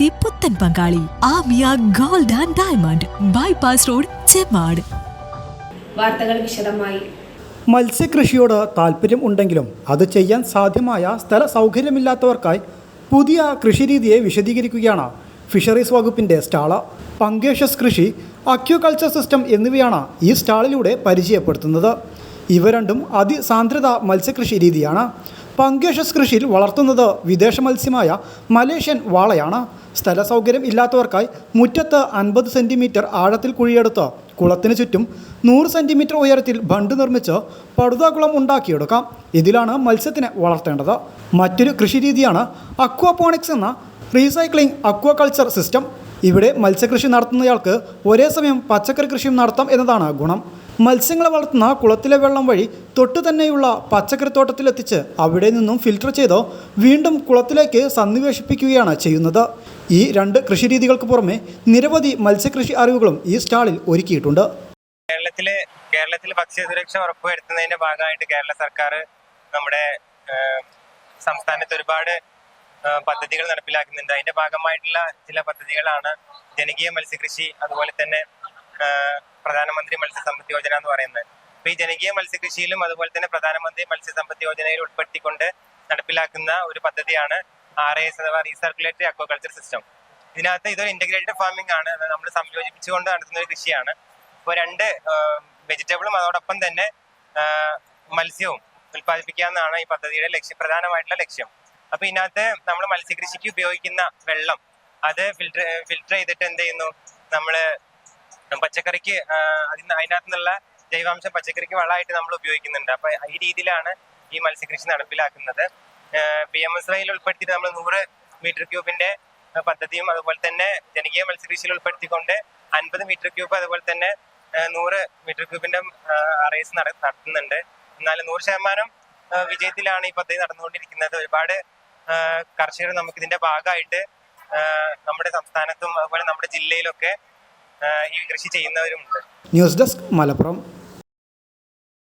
വിവാഹത്തിന്റെ പുത്തൻ പങ്കാളി Amiya gold and diamond bypass road Chemmad. വാർത്തകൾ വിശദമായി. മത്സ്യകൃഷിയോട് താല്പര്യം ഉണ്ടെങ്കിലും അത് ചെയ്യാൻ സാധ്യമായ സ്ഥല സൗകര്യമില്ലാത്തവർക്കായി പുതിയ കൃഷിരീതിയെ വിശദീകരിക്കുകയാണ് ഫിഷറീസ് വകുപ്പിന്റെ സ്റ്റാൾ. പങ്കേഷസ് കൃഷി അക്യുകൾച്ചർ സിസ്റ്റം എന്നിവയാണ് ഈ സ്റ്റാളിലൂടെ പരിചയപ്പെടുത്തുന്നത്. ഇവ രണ്ടും അതിസാന്ദ്രത മത്സ്യകൃഷി രീതിയാണ്. പങ്കേഷസ് കൃഷിയിൽ വളർത്തുന്നത് വിദേശ മത്സ്യമായ മലേഷ്യൻ വാളയാണ്. സ്ഥല സൗകര്യം ഇല്ലാത്തവർക്കായി മുറ്റത്ത് അൻപത് സെന്റിമീറ്റർ ആഴത്തിൽ കുഴിയെടുത്ത് കുളത്തിന് ചുറ്റും നൂറ് സെന്റിമീറ്റർ ഉയരത്തിൽ ബണ്ട് നിർമ്മിച്ച് പടുതാകുളം ഉണ്ടാക്കിയെടുക്കാം. ഇതിലാണ് മത്സ്യത്തിനെ വളർത്തേണ്ടത്. മറ്റൊരു കൃഷിരീതിയാണ് അക്വാപോണിക്സ് എന്ന റീസൈക്ലിംഗ് അക്വാകൾച്ചർ സിസ്റ്റം. ഇവിടെ മത്സ്യകൃഷി നടത്തുന്നയാൾക്ക് ഒരേ സമയം പച്ചക്കറി കൃഷിയും നടത്താം എന്നതാണ് ഗുണം. മത്സ്യങ്ങളെ വളർത്തുന്ന കുളത്തിലെ വെള്ളം വഴി തൊട്ടു തന്നെയുള്ള പച്ചക്കറിത്തോട്ടത്തിലെത്തിച്ച് അവിടെ നിന്നും ഫിൽട്ടർ ചെയ്തോ വീണ്ടും കുളത്തിലേക്ക് സന്നിവേശിപ്പിക്കുകയാണ് ചെയ്യുന്നത്. ഈ രണ്ട് കൃഷിരീതികൾക്ക് പുറമെ നിരവധി മത്സ്യകൃഷി അറിവുകളും ഈ സ്റ്റാളിൽ ഒരുക്കിയിട്ടുണ്ട്. കേരളത്തിലെ കേരളത്തിൽ ഭക്ഷ്യസുരക്ഷ ഉറപ്പുവരുത്തുന്നതിന്റെ ഭാഗമായിട്ട് കേരള സർക്കാർ നമ്മുടെ സംസ്ഥാനത്ത് ഒരുപാട് പദ്ധതികൾ നടപ്പിലാക്കുന്നുണ്ട്. അതിന്റെ ഭാഗമായിട്ടുള്ള ചില പദ്ധതികളാണ് ജനകീയ മത്സ്യകൃഷി അതുപോലെ തന്നെ പ്രധാനമന്ത്രി മത്സ്യസമ്പത്ത് യോജന എന്ന് പറയുന്നത്. അപ്പൊ ഈ ജനകീയ മത്സ്യകൃഷിയിലും അതുപോലെ തന്നെ പ്രധാനമന്ത്രി മത്സ്യസമ്പത്ത് യോജനയിൽ ഉൾപ്പെടുത്തിക്കൊണ്ട് നടപ്പിലാക്കുന്ന ഒരു പദ്ധതിയാണ് ആർ എസ് അഥവാ റീസർക്കുലേറ്ററി അക്വാകൾച്ചർ സിസ്റ്റം ഇതിനകത്ത് ഇതൊരു ഇന്റഗ്രേറ്റഡ് ഫാമിംഗ് ആണ്. നമ്മൾ സംയോജിപ്പിച്ചുകൊണ്ട് നടത്തുന്ന ഒരു കൃഷിയാണ്. ഇപ്പോൾ രണ്ട് വെജിറ്റബിളും അതോടൊപ്പം തന്നെ മത്സ്യവും ഉൽപ്പാദിപ്പിക്കാമെന്നാണ് ഈ പദ്ധതിയുടെ ലക്ഷ്യം പ്രധാനമായിട്ടുള്ള ലക്ഷ്യം. അപ്പൊ ഇതിനകത്ത് നമ്മൾ മത്സ്യകൃഷിക്ക് ഉപയോഗിക്കുന്ന വെള്ളം അത് ഫിൽട്ടർ ഫിൽട്ടർ ചെയ്തിട്ട് എന്ത് ചെയ്യുന്നു? നമ്മൾ പച്ചക്കറിക്ക് അതിന് അതിനകത്ത് നിന്നുള്ള ജൈവാംശം പച്ചക്കറിക്ക് വളമായിട്ട് നമ്മൾ ഉപയോഗിക്കുന്നുണ്ട്. അപ്പൊ ഈ രീതിയിലാണ് ഈ മത്സ്യകൃഷി നടപ്പിലാക്കുന്നത്. പി എം എസ് വൈയിൽ ഉൾപ്പെടുത്തിയിട്ട് നമ്മൾ നൂറ് മീറ്റർ ക്യൂബിന്റെ പദ്ധതിയും അതുപോലെ തന്നെ ജനകീയ മത്സ്യകൃഷിയിൽ ഉൾപ്പെടുത്തിക്കൊണ്ട് അൻപത് മീറ്റർ ക്യൂബ് അതുപോലെ തന്നെ നൂറ് മീറ്റർ ക്യൂബിന്റെ റേസ് നടത്തുന്നുണ്ട്. എന്നാൽ നൂറ് ശതമാനം വിജയത്തിലാണ് ഈ പദ്ധതി നടന്നുകൊണ്ടിരിക്കുന്നത്. ഒരുപാട് കർഷകർ നമുക്ക് ഇതിന്റെ ഭാഗമായിട്ട് നമ്മുടെ സംസ്ഥാനത്തും അതുപോലെ നമ്മുടെ ജില്ലയിലൊക്കെ ഈ കൃഷി ചെയ്യുന്നവരുമുണ്ട്. News desk Malappuram